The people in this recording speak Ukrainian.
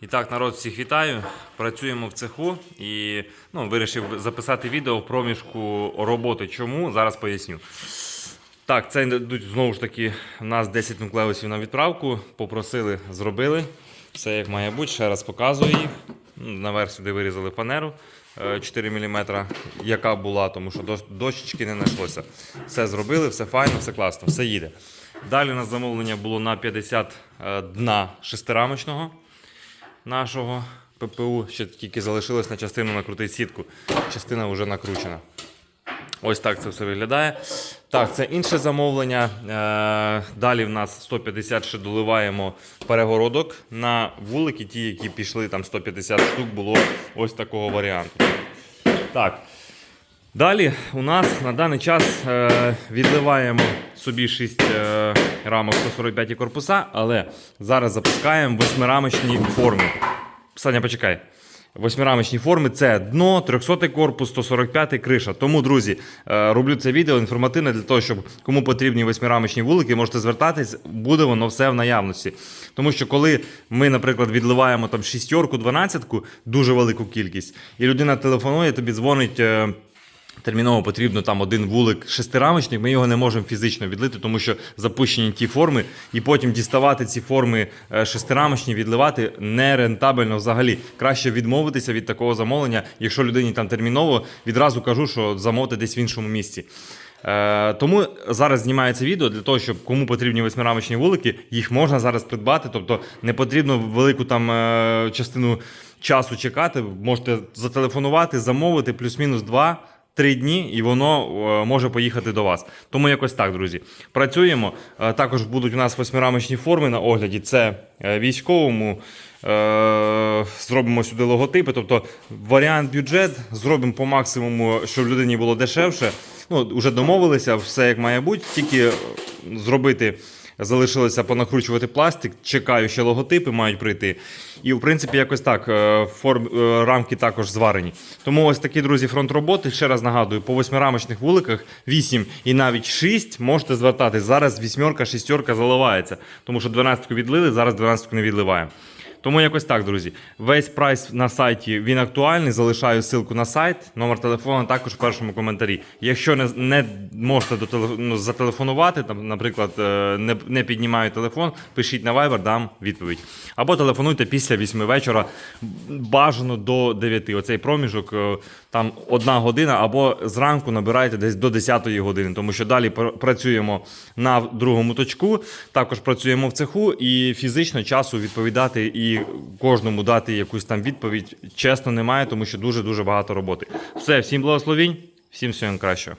І так, народ, всіх вітаю. Працюємо в цеху і ну, вирішив записати відео в проміжку роботи. Чому? Зараз поясню. Так, це йдуть знову ж таки. У нас 10 нуклеусів на відправку. Попросили, зробили. Все як має бути. Ще раз показую їх. Ну, Наверх сюди вирізали фанеру е, 4 мм, яка була, тому що дощечки не знайшлося. Все зробили, все файно, все класно, все їде. Далі у нас замовлення було на 50 е, дна шестирамочного нашого ППУ. Ще тільки залишилось на частину накрутити сітку. Частина вже накручена. Ось так це все виглядає. Так, це інше замовлення. Е, Далі в нас 150 ще доливаємо перегородок на вулики, ті, які пішли, там 150 штук було ось такого варіанту. Так. Далі у нас на даний час е, відливаємо собі 6 е, рамок 145 корпуса, але зараз запускаємо восьмирамочні форми. Саня, почекай. Восьмирамочні форми це дно, 300 корпус, 145 криша. Тому, друзі, е, роблю це відео інформативне для того, щоб кому потрібні восьмирамочні вулики, можете звертатись, буде воно все в наявності. Тому що коли ми, наприклад, відливаємо там шістьорку, дванадцятку, дуже велику кількість, і людина телефонує, тобі дзвонить. Терміново потрібно там один вулик шестирамочник, ми його не можемо фізично відлити, тому що запущені ті форми, і потім діставати ці форми е, шестирамочні, відливати нерентабельно взагалі. Краще відмовитися від такого замовлення, якщо людині там терміново, відразу кажу, що замовте десь в іншому місці. Е, тому зараз знімається відео для того, щоб кому потрібні восьмирамочні вулики, їх можна зараз придбати. Тобто не потрібно велику там е, частину часу чекати. Можете зателефонувати, замовити плюс-мінус два. Три дні, і воно е, може поїхати до вас. Тому якось так, друзі. Працюємо. Е, Також будуть у нас восьмирамочні форми на огляді. Це е, військовому. Зробимо сюди логотипи. Тобто варіант бюджет зробимо по максимуму, щоб людині було дешевше. Ну, вже домовилися, все як має бути. Тільки зробити. Залишилося понакручувати пластик, чекаю, ще логотипи мають прийти. І, в принципі, якось так. е, Форм, е, рамки також зварені. Тому ось такі, друзі, фронт роботи. Ще раз нагадую, по восьмирамочних вуликах 8 і навіть 6 можете звертатись. Зараз вісьмерка, шістерка заливається. Тому що 12-ку відлили, зараз 12-ку не відливаємо. Тому якось так, друзі. Весь прайс на сайті він актуальний. Залишаю ссылку на сайт. Номер телефону також в першому коментарі. Якщо не, не можете до теле- ну, зателефонувати, там, наприклад, е, не, не піднімаю телефон, пишіть на Viber, дам відповідь. Або телефонуйте після 8 вечора, бажано до 9. Оцей проміжок е, там одна година, або зранку набирайте десь до 10 години, тому що далі пр- працюємо на другому точку, також працюємо в цеху і фізично часу відповідати і кожному дати якусь там відповідь чесно немає, тому що дуже дуже багато роботи. Все, всім благословінь, всім всього найкращого.